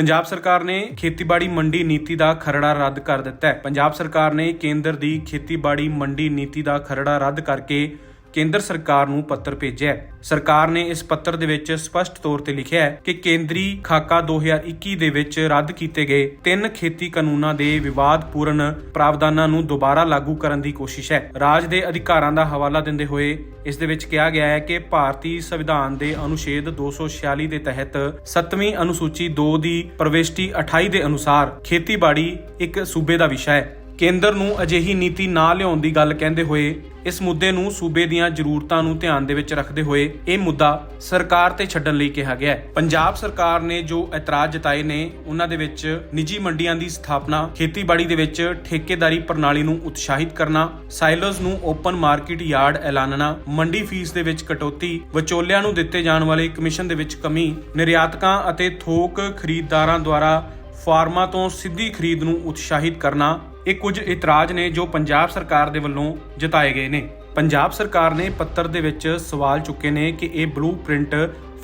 ਪੰਜਾਬ ਸਰਕਾਰ ਨੇ ਖੇਤੀਬਾੜੀ ਮੰਡੀ ਨੀਤੀ ਦਾ ਖਰੜਾ ਰੱਦ ਕਰ ਦਿੱਤਾ ਹੈ। ਪੰਜਾਬ ਸਰਕਾਰ ਨੇ ਕੇਂਦਰ ਦੀ ਖੇਤੀਬਾੜੀ ਮੰਡੀ ਨੀਤੀ ਦਾ ਖਰੜਾ ਰੱਦ ਕਰਕੇ ਕੇਂਦਰ ਸਰਕਾਰ ਨੂੰ ਪੱਤਰ ਭੇਜਿਆ ਹੈ। ਸਰਕਾਰ ਨੇ ਇਸ ਪੱਤਰ ਦੇ ਵਿੱਚ ਸਪਸ਼ਟ ਤੌਰ ਤੇ ਲਿਖਿਆ ਹੈ ਕਿ ਕੇਂਦਰੀ ਖਾਕਾ 2021 ਦੇ ਵਿੱਚ ਰੱਦ ਕੀਤੇ ਗਏ ਤਿੰਨ ਖੇਤੀ ਕਾਨੂੰਨਾਂ ਦੇ ਵਿਵਾਦਪੂਰਨ ਪ੍ਰਾਵਧਾਨਾਂ ਨੂੰ ਦੁਬਾਰਾ ਲਾਗੂ ਕਰਨ ਦੀ ਕੋਸ਼ਿਸ਼ ਹੈ। ਰਾਜ ਦੇ ਅਧਿਕਾਰਾਂ ਦਾ ਹਵਾਲਾ ਦਿੰਦੇ ਹੋਏ ਇਸ ਦੇ ਵਿੱਚ ਕਿਹਾ ਗਿਆ ਹੈ ਕਿ ਭਾਰਤੀ ਸੰਵਿਧਾਨ ਦੇ ਅਨੁਛੇਦ 246 ਦੇ ਤਹਿਤ 7ਵੀਂ ਅਨੁਸੂਚੀ 2 ਦੀ ਪ੍ਰਵਿਸ਼ਟੀ 28 ਦੇ ਅਨੁਸਾਰ ਖੇਤੀਬਾੜੀ ਇੱਕ ਸੂਬੇ ਦਾ ਵਿਸ਼ਾ ਹੈ। ਕੇਂਦਰ ਨੂੰ ਅਜਿਹੀ ਨੀਤੀ ਨਾ ਲਿਆਉਣ ਦੀ ਗੱਲ ਕਹਿੰਦੇ ਹੋਏ, ਇਸ ਮੁੱਦੇ ਨੂੰ ਸੂਬੇ ਦੀਆਂ ਜ਼ਰੂਰਤਾਂ ਨੂੰ ਧਿਆਨ ਦੇ ਵਿੱਚ ਰੱਖਦੇ ਹੋਏ ਇਹ ਮੁੱਦਾ ਸਰਕਾਰ ਤੇ ਛੱਡਣ ਲਈ ਕਿਹਾ ਗਿਆ ਹੈ। ਪੰਜਾਬ ਸਰਕਾਰ ਨੇ ਜੋ ਇਤਰਾਜ਼ ਜਤਾਏ ਨੇ, ਉਹਨਾਂ ਦੇ ਵਿੱਚ ਨਿੱਜੀ ਮੰਡੀਆਂ ਦੀ ਸਥਾਪਨਾ, ਖੇਤੀਬਾੜੀ ਦੇ ਵਿੱਚ ਠੇਕੇਦਾਰੀ ਪ੍ਰਣਾਲੀ ਨੂੰ ਉਤਸ਼ਾਹਿਤ ਕਰਨਾ ਸਾਈਲੋਜ਼ ਨੂੰ ਓਪਨ ਮਾਰਕੀਟ ਯਾਰਡ ਐਲਾਨਣਾ, ਮੰਡੀ ਫੀਸ ਦੇ ਵਿੱਚ ਕਟੌਤੀ, ਵਿਚੋਲਿਆਂ ਨੂੰ ਦਿੱਤੇ ਜਾਣ ਵਾਲੇ ਕਮਿਸ਼ਨ ਦੇ ਵਿੱਚ ਕਮੀ, ਨਿਰਯਾਤਕਾਂ ਅਤੇ ਥੋਕ ਖਰੀਦਦਾਰਾਂ ਦੁਆਰਾ ਫਾਰਮਾਂ ਤੋਂ ਸਿੱਧੀ ਖਰੀਦ ਨੂੰ ਉਤਸ਼ਾਹਿਤ ਕਰਨਾ ਇਹ ਕੁਝ ਇਤਰਾਜ਼ ਨੇ ਜੋ ਪੰਜਾਬ ਸਰਕਾਰ ਦੇ ਵੱਲੋਂ ਜਤਾਏ ਗਏ ਨੇ। ਪੰਜਾਬ ਸਰਕਾਰ ਨੇ ਪੱਤਰ ਦੇ ਵਿੱਚ ਸਵਾਲ ਚੁੱਕੇ ਨੇ ਕਿ ਇਹ ਬਲੂਪ੍ਰਿੰਟ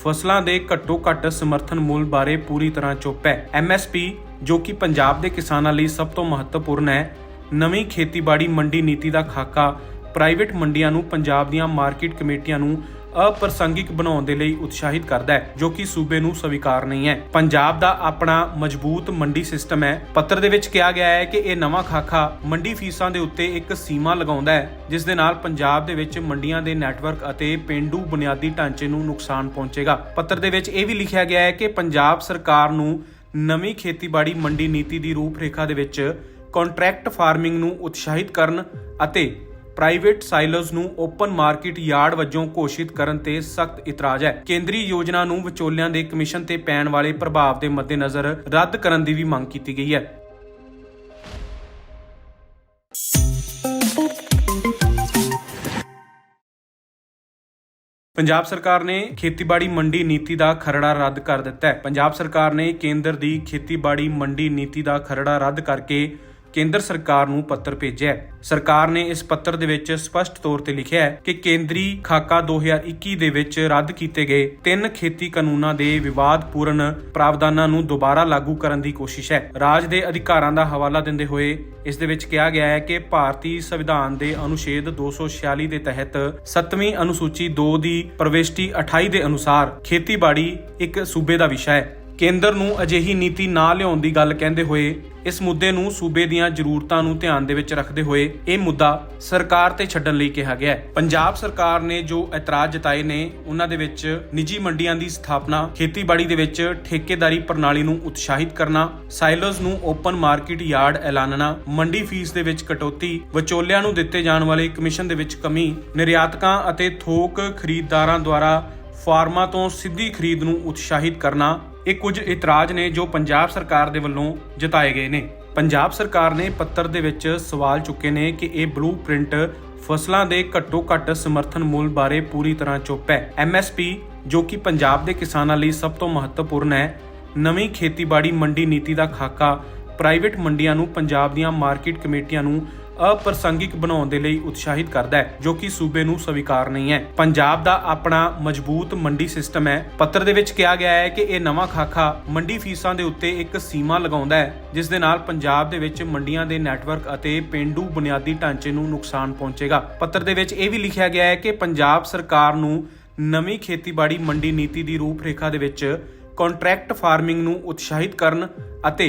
ਫਸਲਾਂ ਦੇ ਘੱਟੋ ਘੱਟ ਸਮਰਥਨ ਮੁੱਲ ਬਾਰੇ ਪੂਰੀ ਤਰ੍ਹਾਂ ਚੁੱਪ ਹੈ। ਐਮਐਸਪੀ ਜੋ ਕਿ ਪੰਜਾਬ ਦੇ ਕਿਸਾਨਾਂ ਲਈ ਸਭ ਤੋਂ ਮਹੱਤਵਪੂਰਨ ਹੈ, ਨਵੀਂ ਖੇਤੀਬਾੜੀ ਮੰਡੀ ਨੀਤੀ ਦਾ ਖਾਕਾ ਪ੍ਰਾਈਵੇਟ ਮੰਡੀਆਂ ਨੂੰ ਪੰਜਾਬ ਦੀਆਂ ਮਾਰਕੀਟ ਕਮੇਟੀਆਂ ਨੂੰ ਅਪ੍ਰਸੰਗਿਕ ਬਣਾਉਣ ਦੇ ਲਈ ਉਤਸ਼ਾਹਿਤ ਕਰਦਾ ਹੈ, ਜੋ ਕਿ ਸੂਬੇ ਨੂੰ ਸਵੀਕਾਰ ਨਹੀਂ ਹੈ। ਪੰਜਾਬ ਦਾ ਆਪਣਾ ਮਜ਼ਬੂਤ ਮੰਡੀ ਸਿਸਟਮ ਹੈ। ਪੱਤਰ ਦੇ ਵਿੱਚ ਕਿਹਾ ਗਿਆ ਹੈ ਕਿ ਇਹ ਨਵਾਂ ਖਾਕਾ ਮੰਡੀ ਫੀਸਾਂ ਦੇ ਉੱਤੇ ਇੱਕ ਸੀਮਾ ਲਗਾਉਂਦਾ ਹੈ, ਜਿਸ ਦੇ ਨਾਲ ਪੰਜਾਬ ਦੇ ਵਿੱਚ ਮੰਡੀਆਂ ਦੇ ਨੈਟਵਰਕ ਅਤੇ ਪਿੰਡੂ ਬੁਨਿਆਦੀ ਢਾਂਚੇ ਨੂੰ ਨੁਕਸਾਨ ਪਹੁੰਚੇਗਾ। ਪੱਤਰ ਦੇ ਵਿੱਚ ਇਹ ਵੀ ਲਿਖਿਆ ਗਿਆ ਹੈ ਕਿ ਪੰਜਾਬ ਸਰਕਾਰ ਨੂੰ ਨਵੀਂ ਖੇਤੀਬਾੜੀ ਮੰਡੀ ਨੀਤੀ ਦੀ ਰੂਪਰੇਖਾ ਦੇ ਵਿੱਚ ਕੰਟਰੈਕਟ ਫਾਰਮਿੰਗ ਨੂੰ ਉਤਸ਼ਾਹਿਤ ਕਰਨ ਅਤੇ ਪ੍ਰਾਈਵੇਟ ਸਾਈਲੋਜ਼ ਨੂੰ ਓਪਨ ਮਾਰਕੀਟ ਯਾਰਡ ਵਜੋਂ ਘੋਸ਼ਿਤ ਕਰਨ ਤੇ ਸਖਤ ਇਤਰਾਜ਼ ਹੈ। ਕੇਂਦਰੀ ਯੋਜਨਾ ਨੂੰ ਵਿਚੋਲਿਆਂ ਦੇ ਕਮਿਸ਼ਨ ਤੇ ਪੈਣ ਵਾਲੇ ਪ੍ਰਭਾਵ ਦੇ ਮੱਦੇਨਜ਼ਰ ਰੱਦ ਕਰਨ ਦੀ ਵੀ ਮੰਗ ਕੀਤੀ ਗਈ ਹੈ। ਪੰਜਾਬ ਸਰਕਾਰ ਨੇ ਖੇਤੀਬਾੜੀ ਮੰਡੀ ਨੀਤੀ ਦਾ ਖਰੜਾ ਰੱਦ ਕਰ ਦਿੱਤਾ ਹੈ। ਪੰਜਾਬ ਸਰਕਾਰ ਨੇ ਕੇਂਦਰ ਦੀ ਖੇਤੀਬਾੜੀ ਮੰਡੀ ਨੀਤੀ ਦਾ ਖਰੜਾ ਰੱਦ ਕਰਕੇ ਕੇਂਦਰ ਸਰਕਾਰ ਨੂੰ ਪੱਤਰ ਭੇਜਿਆ ਹੈ। ਸਰਕਾਰ ਨੇ ਇਸ ਪੱਤਰ ਦੇ ਵਿੱਚ ਸਪਸ਼ਟ ਤੌਰ ਤੇ ਲਿਖਿਆ ਹੈ ਕਿ ਕੇਂਦਰੀ ਖਾਕਾ 2021 ਦੇ ਵਿੱਚ ਰੱਦ ਕੀਤੇ ਗਏ ਤਿੰਨ ਖੇਤੀ ਕਾਨੂੰਨਾਂ ਦੇ ਵਿਵਾਦਪੂਰਨ ਪ੍ਰਾਵਧਾਨਾਂ ਨੂੰ ਦੁਬਾਰਾ ਲਾਗੂ ਕਰਨ ਦੀ ਕੋਸ਼ਿਸ਼ ਹੈ। ਰਾਜ ਦੇ ਅਧਿਕਾਰਾਂ ਦਾ ਹਵਾਲਾ ਦਿੰਦੇ ਹੋਏ ਇਸ ਦੇ ਵਿੱਚ ਕਿਹਾ ਗਿਆ ਹੈ ਕਿ ਭਾਰਤੀ ਸੰਵਿਧਾਨ ਦੇ ਅਨੁਛੇਦ 246 ਦੇ ਤਹਿਤ 7ਵੀਂ ਅਨੁਸੂਚੀ 2 ਦੀ ਪ੍ਰਵਿਸ਼ਟੀ 28 ਦੇ ਅਨੁਸਾਰ ਖੇਤੀਬਾੜੀ ਇੱਕ ਸੂਬੇ ਦਾ ਵਿਸ਼ਾ ਹੈ। ਕੇਂਦਰ ਨੂੰ ਅਜਿਹੀ ਨੀਤੀ ਨਾ ਲਿਆਉਣ ਦੀ ਗੱਲ ਕਹਿੰਦੇ ਹੋਏ, ਇਸ ਮੁੱਦੇ ਨੂੰ ਸੂਬੇ ਦੀਆਂ ਜ਼ਰੂਰਤਾਂ ਨੂੰ ਧਿਆਨ ਦੇ ਵਿੱਚ ਰੱਖਦੇ ਹੋਏ ਇਹ ਮੁੱਦਾ ਸਰਕਾਰ ਤੇ ਛੱਡਣ ਲਈ ਕਿਹਾ ਗਿਆ ਹੈ। ਪੰਜਾਬ ਸਰਕਾਰ ਨੇ ਜੋ ਇਤਰਾਜ਼ ਜਤਾਏ ਨੇ, ਉਹਨਾਂ ਦੇ ਵਿੱਚ ਨਿੱਜੀ ਮੰਡੀਆਂ ਦੀ ਸਥਾਪਨਾ, ਖੇਤੀਬਾੜੀ ਦੇ ਵਿੱਚ ਠੇਕੇਦਾਰੀ ਪ੍ਰਣਾਲੀ ਨੂੰ ਉਤਸ਼ਾਹਿਤ ਕਰਨਾ ਸਾਈਲੋਜ਼ ਨੂੰ ਓਪਨ ਮਾਰਕੀਟ ਯਾਰਡ ਐਲਾਨਣਾ, ਮੰਡੀ ਫੀਸ ਦੇ ਵਿੱਚ ਕਟੌਤੀ, ਵਿਚੋਲਿਆਂ ਨੂੰ ਦਿੱਤੇ ਜਾਣ ਵਾਲੇ ਕਮਿਸ਼ਨ ਦੇ ਵਿੱਚ ਕਮੀ, ਨਿਰਯਾਤਕਾਂ ਅਤੇ ਥੋਕ ਖਰੀਦਦਾਰਾਂ ਦੁਆਰਾ ਫਾਰਮਾਂ ਤੋਂ ਸਿੱਧੀ ਖਰੀਦ ਨੂੰ ਉਤਸ਼ਾਹਿਤ ਕਰਨਾ ਇਹ ਕੁਝ ਇਤਰਾਜ਼ ਨੇ ਜੋ ਪੰਜਾਬ ਸਰਕਾਰ ਦੇ ਵੱਲੋਂ ਜਤਾਏ ਗਏ ਨੇ। ਪੰਜਾਬ ਸਰਕਾਰ ਨੇ ਪੱਤਰ ਦੇ ਵਿੱਚ ਸਵਾਲ ਚੁੱਕੇ ਨੇ ਕਿ ਇਹ ਬਲੂਪ੍ਰਿੰਟ ਫਸਲਾਂ ਦੇ ਘੱਟੋ ਘੱਟ ਸਮਰਥਨ ਮੁੱਲ ਬਾਰੇ ਪੂਰੀ ਤਰ੍ਹਾਂ ਚੁੱਪ ਹੈ। ਐਮਐਸਪੀ ਜੋ ਕਿ ਪੰਜਾਬ ਦੇ ਕਿਸਾਨਾਂ ਲਈ ਸਭ ਤੋਂ ਮਹੱਤਵਪੂਰਨ ਹੈ, ਨਵੀਂ ਖੇਤੀਬਾੜੀ ਮੰਡੀ ਨੀਤੀ ਦਾ ਖਾਕਾ ਪ੍ਰਾਈਵੇਟ ਮੰਡੀਆਂ ਨੂੰ ਪੰਜਾਬ ਦੀਆਂ ਮਾਰਕੀਟ ਕਮੇਟੀਆਂ ਨੂੰ ਅਪ੍ਰਸੰਗਿਕ ਬਣਾਉਣ ਦੇ ਲਈ ਉਤਸ਼ਾਹਿਤ ਕਰਦਾ ਹੈ, ਜੋ ਕਿ ਸੂਬੇ ਨੂੰ ਸਵੀਕਾਰ ਨਹੀਂ ਹੈ। ਪੰਜਾਬ ਦਾ ਆਪਣਾ ਮਜ਼ਬੂਤ ਮੰਡੀ ਸਿਸਟਮ ਹੈ। ਪੱਤਰ ਦੇ ਵਿੱਚ ਕਿਹਾ ਗਿਆ ਹੈ ਕਿ ਇਹ ਨਵਾਂ ਖਾਕਾ ਮੰਡੀ ਫੀਸਾਂ ਦੇ ਉੱਤੇ ਇੱਕ ਸੀਮਾ ਲਗਾਉਂਦਾ ਹੈ, ਜਿਸ ਦੇ ਨਾਲ ਪੰਜਾਬ ਦੇ ਵਿੱਚ ਮੰਡੀਆਂ ਦੇ ਨੈਟਵਰਕ ਅਤੇ ਪਿੰਡੂ ਬੁਨਿਆਦੀ ਢਾਂਚੇ ਨੂੰ ਨੁਕਸਾਨ ਪਹੁੰਚੇਗਾ। ਪੱਤਰ ਦੇ ਵਿੱਚ ਇਹ ਵੀ ਲਿਖਿਆ ਗਿਆ ਹੈ ਕਿ ਪੰਜਾਬ ਸਰਕਾਰ ਨੂੰ ਨਵੀਂ ਖੇਤੀਬਾੜੀ ਮੰਡੀ ਨੀਤੀ ਦੀ ਰੂਪਰੇਖਾ ਦੇ ਵਿੱਚ ਕੰਟਰੈਕਟ ਫਾਰਮਿੰਗ ਨੂੰ ਉਤਸ਼ਾਹਿਤ ਕਰਨ ਅਤੇ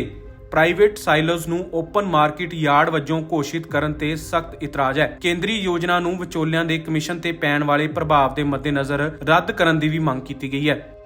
ਪ੍ਰਾਈਵੇਟ ਸਾਈਲੋਜ਼ ਨੂੰ ਓਪਨ ਮਾਰਕੀਟ ਯਾਰਡ ਵਜੋਂ ਘੋਸ਼ਿਤ ਕਰਨ ਤੇ ਸਖਤ ਇਤਰਾਜ਼ ਹੈ। ਕੇਂਦਰੀ ਯੋਜਨਾ ਨੂੰ ਵਿਚੋਲਿਆਂ ਦੇ ਕਮਿਸ਼ਨ ਤੇ ਪੈਣ ਵਾਲੇ ਪ੍ਰਭਾਵ ਦੇ ਮੱਦੇਨਜ਼ਰ ਰੱਦ ਕਰਨ ਦੀ ਵੀ ਮੰਗ ਕੀਤੀ ਗਈ ਹੈ।